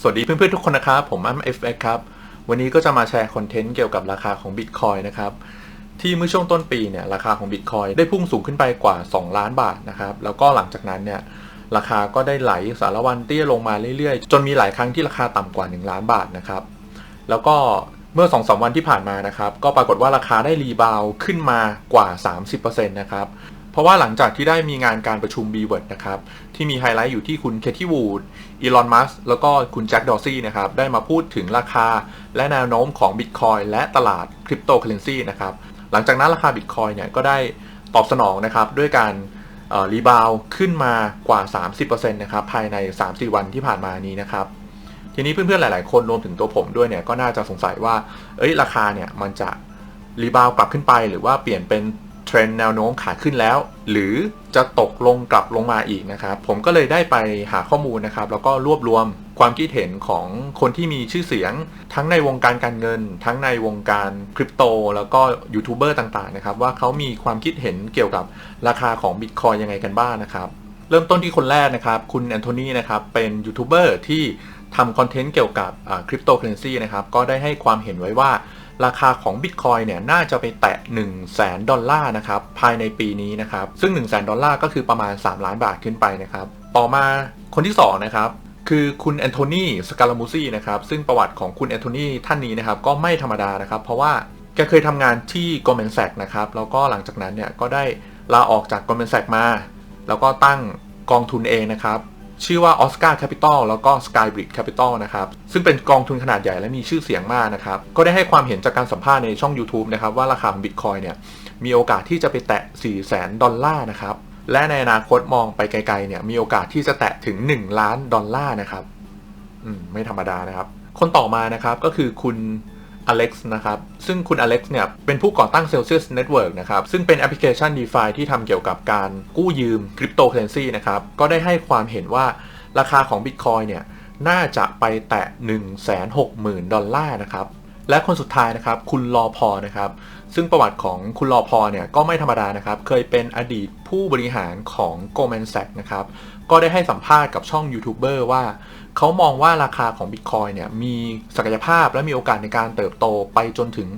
สวัสดีเพื่อนๆทุกคนนะครับ ผมอ้ำ FX ครับ วันนี้ก็จะมาแชร์คอนเทนต์เกี่ยวกับราคาของ Bitcoin นะครับ ที่เมื่อช่วงต้นปีเนี่ยราคาของ Bitcoin ได้พุ่งสูงขึ้นไปกว่า 2 ล้านบาทนะครับ แล้วก็หลังจากนั้นเนี่ยราคาก็ได้ไหลสารวันเตี้ยลงมาเรื่อยๆ จนมีหลายครั้งที่ราคาต่ำกว่า 1 ล้านบาทนะครับ แล้วก็เมื่อ2อสวันที่ผ่านมานะครับ ก็ปรากฏว่าราคาได้รีบาวขึ้นมากว่า 30%นะครับ เพราะว่าหลังจากที่ได้มีงานการประชุม b ีเวิร์ดนะครับ ที่มีไฮไลท์อยู่ที่คุณเคที่วูดอีลอนมัสแล้วก็คุณแจ็คดอร์ซี่นะครับ ได้มาพูดถึงราคาและแนวโน้มของ Bitcoin และตลาดคริปโตเคอเรนซีนะครับ หลังจากนั้นราคา Bitcoin เนี่ยก็ได้ตอบสนองนะครับด้วยการรีบาวขึ้นมากว่า 30%นะครับภายใน 3-4 วันที่ผ่านมานี้นะครับทีนี้เพื่อนๆ หลายๆ คนรวมถึงตัวผมด้วยเนี่ยก็น่าจะสงสัยว่า เอ้ย ราคาเนี่ยมันจะรีบาวกลับขึ้นไปหรือว่าเปลี่ยนเป็น เทรนแนวโน้มขาขึ้นแล้ว หรือจะตกลงกลับลงมาอีกนะครับ ผมก็เลยได้ไปหาข้อมูลนะครับ แล้วก็รวบรวมความคิดเห็นของคนที่มีชื่อเสียง ทั้งในวงการการเงิน ทั้งในวงการคริปโต แล้วก็ยูทูบเบอร์ต่างๆนะครับ ว่าเขามีความคิดเห็นเกี่ยวกับราคาของบิตคอยยังไงกันบ้างนะครับเริ่มต้นที่คนแรกนะครับ คุณแอนโทนีนะครับ เป็นยูทูบเบอร์ที่ทำคอนเทนต์เกี่ยวกับคริปโตเคอเรนซีนะครับ ก็ได้ให้ความเห็นไว้ว่า ราคาของ Bitcoin เนี่ยน่าจะไปแตะ 1 0 0 0 0แสนดอลลาร์นะครับภายในปีนี้นะครับซึ่ง 1 0 0 0 0แสนดอลลาร์ก็คือประมาณ 3 ล้านบาทขึ้นไปนะครับต่อมาคนที่2นะครับคือคุณแอนโทนีสกาลามูซีนะครับซึ่งประวัติของคุณแอนโทนีท่านนี้นะครับก็ไม่ธรรมดานะครับ เพราะว่าแกเคยทำงานที่ Goldman Sachs นะครับแล้วก็หลังจากนั้นเนี่ยก็ได้ลาออกจาก Goldman Sachs มา แล้วก็ตั้งกองทุนเองนะครับ ชื่อว่า Oscar Capital แล้วก็ Skybridge Capital นะครับ ซึ่งเป็นกองทุนขนาดใหญ่และมีชื่อเสียงมากนะครับ ก็ได้ให้ความเห็นจากการสัมภาษณ์ในช่อง YouTube นะครับ ว่าราคาของ Bitcoin เนี่ย มีโอกาสที่จะไปแตะ 4 0 0 0 0 0ดอลลาร์นะครับ และในอนาคตมองไปไกลๆเนี่ย มีโอกาสที่จะแตะถึง 1 ล้านดอลลาร์นะครับ อืม ไม่ธรรมดานะครับ คนต่อมานะครับก็คือคุณ อเล็กซ์นะครับซึ่งคุณอเล็กซ์เนี่ยเป็นผู้ก่อตั้ง Celsius Network นะครับซึ่งเป็นแอปพลิเคชัน DeFi ที่ทำเกี่ยวกับการกู้ยืมคริปโตเคอเรนซีนะครับก็ได้ให้ความเห็นว่าราคาของ Bitcoin เนี่ยน่าจะไปแตะ 160,000 ดอลลาร์นะครับและคนสุดท้ายนะครับคุณรอพอนะครับซึ่งประวัติของคุณรอพอเนี่ยก็ไม่ธรรมดานะครับเคยเป็นอดีตผู้บริหารของ Goldman Sachs นะครับก็ได้ให้สัมภาษณ์กับช่องยูทูบเบอร์ว่า เขามองว่าราคาของ Bitcoin เนี่ยมีศักยภาพและมีโอกาสในการเติบโตไปจนถึง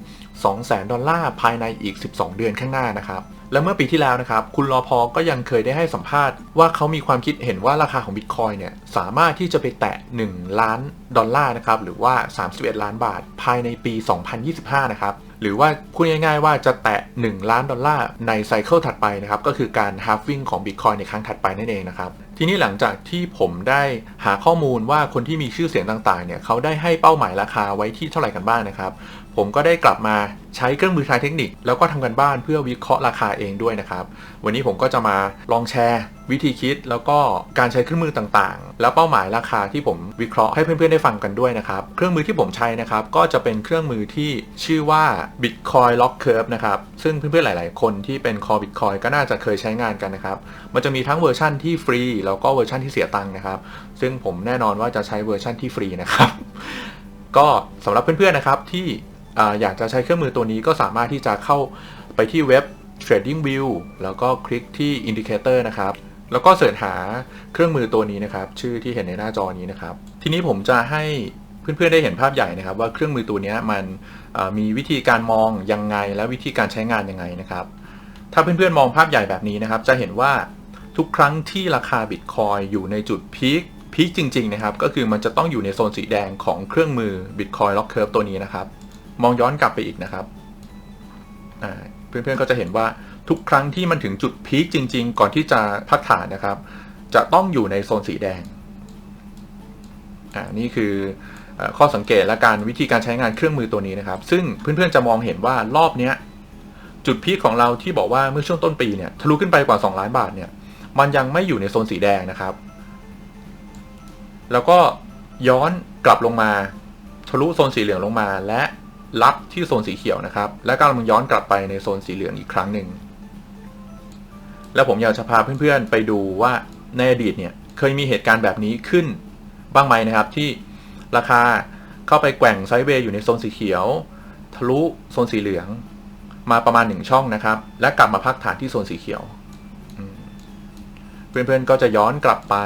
200,000 ดอลลาร์ภายในอีก 12 เดือนข้างหน้านะครับ และเมื่อปีที่แล้วนะครับ คุณรอพอก็ยังเคยได้ให้สัมภาษณ์ว่าเขามีความคิดเห็นว่าราคาของ Bitcoin เนี่ยสามารถที่จะไปแตะ 1 ล้านดอลลาร์นะครับหรือว่า 31 ล้านบาทภายในปี 2025 นะครับ หรือว่าพูดง่ายๆว่าจะแตะ 1 ล้านดอลลาร์ในไซเคิลถัดไปนะครับ ก็คือการ halving ของ Bitcoin ในครั้งถัดไปนั่นเองนะครับ ทีนี้หลังจากที่ผมได้หาข้อมูลว่าคนที่มีชื่อเสียงต่างๆ เนี่ยเขาได้ให้เป้าหมายราคาไว้ที่เท่าไหร่กันบ้างนะครับ ผมก็ได้กลับมาใช้เครื่องมือทางเทคนิค แล้วก็ทำกันบ้านเพื่อวิเคราะห์ราคาเองด้วยนะครับ วันนี้ผมก็จะมาลองแชร์ วิธีคิดแล้วก็การใช้เครื่องมือต่างๆ แล้วเป้าหมายราคาที่ผมวิเคราะห์ให้เพื่อนๆได้ฟังกันด้วยนะครับ เครื่องมือที่ผมใช้นะครับ ก็จะเป็นเครื่องมือที่ชื่อว่า Bitcoin Lock Curve นะครับ ซึ่งเพื่อนๆหลายๆ คนที่เป็นคอ Bitcoin ก็น่าจะเคยใช้งานกันนะครับ มันจะมีทั้งเวอร์ชั่นที่ฟรีแล้วก็เวอร์ชั่นที่เสียตังค์นะครับ ซึ่งผมแน่นอนว่าจะใช้เวอร์ชั่นที่ฟรีนะครับ ก็สำหรับเพื่อนๆนะครับที่อยากจะใช้เครื่องมือตัวนี้ก็สามารถที่จะเข้าไปที่เว็บ Trading View แล้วก็คลิกที่ Indicator นะครับ แล้วก็เสิร์ชหาเครื่องมือตัวนี้นะครับ ชื่อที่เห็นในหน้าจอนี้นะครับ ทีนี้ผมจะให้เพื่อนๆได้เห็นภาพใหญ่นะครับ ว่าเครื่องมือตัวนี้มันมีวิธีการมองยังไง และวิธีการใช้งานยังไงนะครับ ถ้าเพื่อนๆมองภาพใหญ่แบบนี้นะครับ จะเห็นว่าทุกครั้งที่ราคาบิตคอยอยู่ในจุดพีคพีคจริงๆนะครับ ก็คือมันจะต้องอยู่ในโซนสีแดงของเครื่องมือ Bitcoin Lock Curve ตัวนี้นะครับ มองย้อนกลับไปอีกนะครับเพื่อนๆก็จะเห็นว่า ทุกครั้งที่มันถึงจุดพีคจริง ๆ ก่อนที่จะพักฐานนะครับ จะต้องอยู่ในโซนสีแดงอ่านี่คือข้อสังเกตและการวิธีการใช้งานเครื่องมือตัวนี้นะครับ ซึ่งเพื่อนๆจะมองเห็นว่ารอบนี้จุดพีคของเราที่บอกว่าเมื่อช่วงต้นปีเนี่ยทะลุขึ้นไปกว่า 2 ล้านบาทเนี่ยมันยังไม่อยู่ในโซนสีแดงนะครับ แล้วก็ย้อนกลับลงมาทะลุโซนสีเหลืองลงมา และรับที่โซนสีเขียวนะครับ และกำลังย้อนกลับไปในโซนสีเหลืองอีกครั้งหนึ่ง แล้วผมอยากจะพาเพื่อนๆไปดูว่าในอดีตเนี่ยเคยมีเหตุการณ์แบบนี้ขึ้นบ้างไหมนะครับที่ราคาเข้าไปแกว่งไซด์เวย์อยู่ในโซนสีเขียว ทะลุโซนสีเหลือง มาประมาณหนึ่งช่องนะครับ และกลับมาพักฐานที่โซนสีเขียว เพื่อนๆก็จะย้อนกลับไป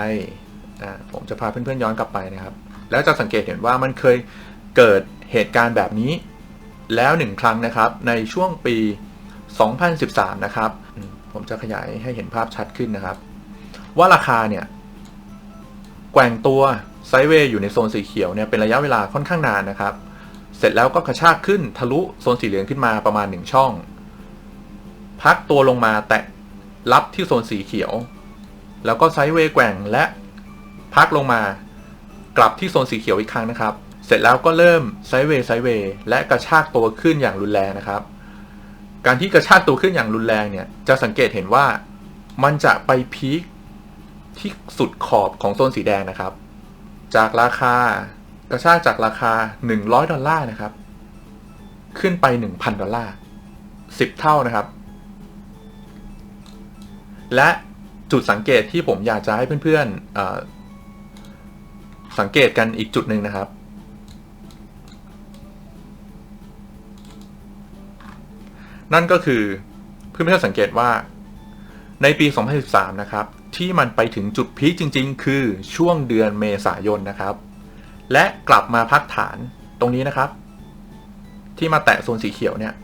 ผมจะพาเพื่อนๆย้อนกลับไปนะครับ แล้วจะสังเกตเห็นว่ามันเคยเกิดเหตุการณ์แบบนี้ แล้วหนึ่งครั้งนะครับในช่วงปี 2013 นะครับ ผมจะขยายให้เห็นภาพชัดขึ้นนะครับ ว่าราคาเนี่ย แกว่งตัวไซด์เวย์อยู่ในโซนสีเขียวเนี่ยเป็นระยะเวลาค่อนข้างนานนะครับ เสร็จแล้วก็กระชากขึ้นทะลุโซนสีเหลืองขึ้นมาประมาณ 1 ช่อง พักตัวลงมาแตะรับที่โซนสีเขียว แล้วก็ไซด์เวย์แกว่งและพักลงมากลับที่โซนสีเขียวอีกครั้งนะครับ เสร็จแล้วก็เริ่มไซด์เวย์ไซด์เวย์และกระชากตัวขึ้นอย่างรุนแรงนะครับ การที่กระชากตัวขึ้นอย่างรุนแรงเนี่ย จะสังเกตเห็นว่ามันจะไปพีคที่สุดขอบของโซนสีแดงนะครับ จากราคากระชากจากราคา 100 ดอลลาร์นะครับ ขึ้นไป 1,000 ดอลลาร์ 10 เท่านะครับ และจุดสังเกตที่ผมอยากจะให้เพื่อนๆสังเกตกันอีกจุดหนึ่งนะครับ นั่นก็คือเพื่อนๆสังเกตว่า ในปี 2013 นะครับ ที่มันไปถึงจุดพีคจริง ๆ คือช่วงเดือนเมษายนนะครับ และกลับมาพักฐานตรงนี้นะครับ ที่มาแตะโซนสีเขียวเนี่ย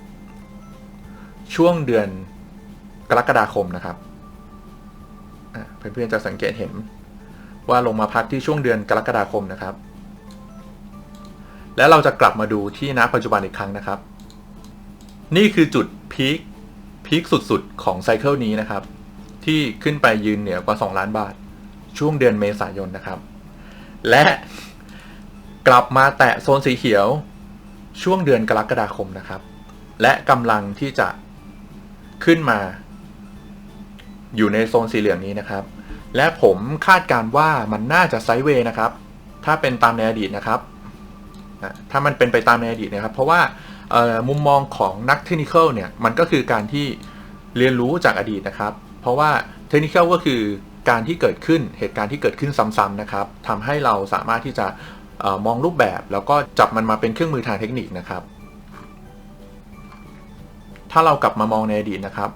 ช่วงเดือนกรกฎาคมนะครับเพื่อนๆจะสังเกตเห็นว่าลงมาพักที่ช่วงเดือนกรกฎาคมนะครับ แล้วเราจะกลับมาดูที่ณปัจจุบันอีกครั้งนะครับ นี่คือจุดพีคพีคสุดๆ ของไซเคิลนี้นะครับ ที่ขึ้นไปยืนเหนือกว่า 2 ล้านบาท ช่วงเดือนเมษายนนะครับ และกลับมาแตะโซนสีเขียวช่วงเดือนกรกฎาคมนะครับ และกำลังที่จะขึ้นมา อยู่ในโซนสีเหลืองนี้นะครับ และผมคาดการว่ามันน่าจะไซด์เวย์นะครับ ถ้าเป็นตามในอดีตนะครับ ถ้ามันเป็นไปตามในอดีตนะครับ เพราะว่า มุมมองของนักเทคนิคเนี่ยมันก็คือการที่เรียนรู้จากอดีตนะครับ เพราะว่าเทคนิคก็คือการที่เกิดขึ้นเหตุการณ์ที่เกิดขึ้นซ้ำๆนะครับทำให้เราสามารถที่จะอมองรูปแบบ แล้วก็จับมันมาเป็นเครื่องมือทางเทคนิคนะครับ ถ้าเรากลับมามองในอดีตนะครับ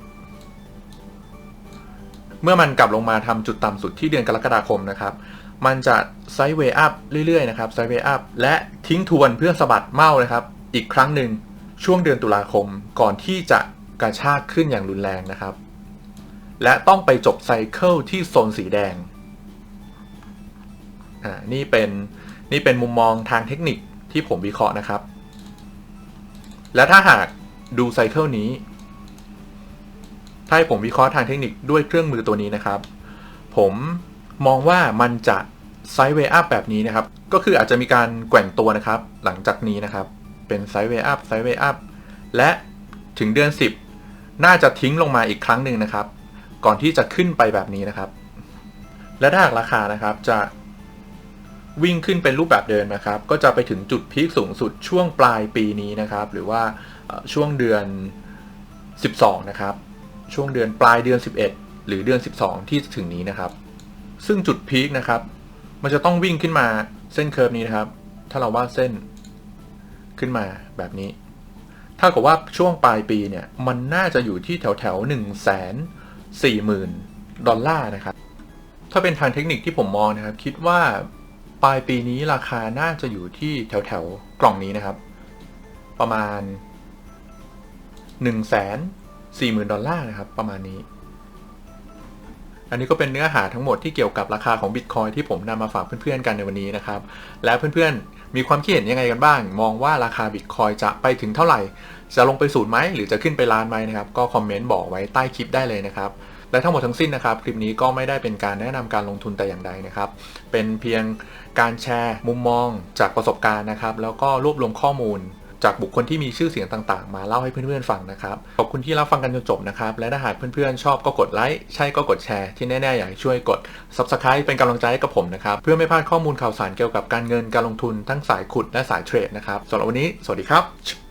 เมื่อมันกลับลงมาทำจุดต่ำสุดที่เดือนกรกฎาคมนะครับ มันจะไซด์เวย์อัพเรื่อยๆนะครับไซด์เวย์อัพและทิ้งทวนเพื่อสะบัดเมาส์นะครับ อีกครั้งหนึ่งช่วงเดือนตุลาคมก่อนที่จะกระชากขึ้นอย่างรุนแรงนะครับ และต้องไปจบไซเคิลที่โซนสีแดงอ่านี่เป็นนี่เป็นมุมมองทางเทคนิคที่ผมวิเคราะห์นะครับ และถ้าหากดูไซเคิลนี้ ถ้าให้ผมวิเคราะห์ทางเทคนิคด้วยเครื่องมือตัวนี้นะครับ ผมมองว่ามันจะไซด์เวย์อัพแบบนี้นะครับ ก็คืออาจจะมีการแกว่งตัวนะครับ หลังจากนี้นะครับ เป็นไซด์เวย์อัพไซด์เวย์อัพและถึงเดือน 10 น่าจะทิ้งลงมาอีกครั้งหนึ่งนะครับ ก่อนที่จะขึ้นไปแบบนี้นะครับ และถ้าหากราคานะครับจะวิ่งขึ้นเป็นรูปแบบเดิมนะครับ ก็จะไปถึงจุดพีคสูงสุดช่วงปลายปีนี้นะครับ หรือว่าช่วงเดือน 12 นะครับ ช่วงเดือนปลายเดือน 11 หรือเดือน 12 ที่ถึงนี้นะครับ ซึ่งจุดพีคนะครับ มันจะต้องวิ่งขึ้นมาเส้นเคอร์ฟนี้นะครับ ถ้าเราวาดเส้น ขึ้นมาแบบนี้ ถ้ากับว่าช่วงปลายปีเนี่ย มันน่าจะอยู่ที่แถวแถวหนึ่งแสนสี่หมื่นดอลลาร์นะครับ ถ้าเป็นทางเทคนิคที่ผมมองนะครับ คิดว่าปลายปีนี้ราคาน่าจะอยู่ที่แถวแถวกล่องนี้นะครับ ประมาณ1นึ่งแสนสี่หมื่นดอลลาร์นะครับ ประมาณนี้ อันนี้ก็เป็นเนื้อหาทั้งหมดที่เกี่ยวกับราคาของ Bitcoin ที่ผมนำมาฝากเพื่อนๆกันในวันนี้นะครับ และเพื่อนๆ มีความคิดเห็นยังไงกันบ้าง มองว่าราคา Bitcoin จะไปถึงเท่าไหร่ จะลงไปศูนย์ไหมหรือจะขึ้นไปล้านไหมนะครับ ก็คอมเมนต์บอกไว้ใต้คลิปได้เลยนะครับ และทั้งหมดทั้งสิ้นนะครับ คลิปนี้ก็ไม่ได้เป็นการแนะนำการลงทุนแต่อย่างใดนะครับ เป็นเพียงการแชร์ มุมมองจากประสบการณ์นะครับ แล้วก็รวบรวมข้อมูล จากบุคคลที่มีชื่อเสียงต่างๆ มาเล่าให้เพื่อนๆฟังนะครับ ขอบคุณที่รับฟังกันจนจบนะครับ และถ้าหากเพื่อนๆ ชอบก็กดไลค์ ใช่ก็กดแชร์ ที่แน่ๆ อยากช่วยกด Subscribe เป็นกำลังใจให้กับผมนะครับ เพื่อไม่พลาดข้อมูลข่าวสารเกี่ยวกับการเงินการลงทุนทั้งสายขุดและสายเทรดนะครับสำหรับวันนี้ สวัสดีครับ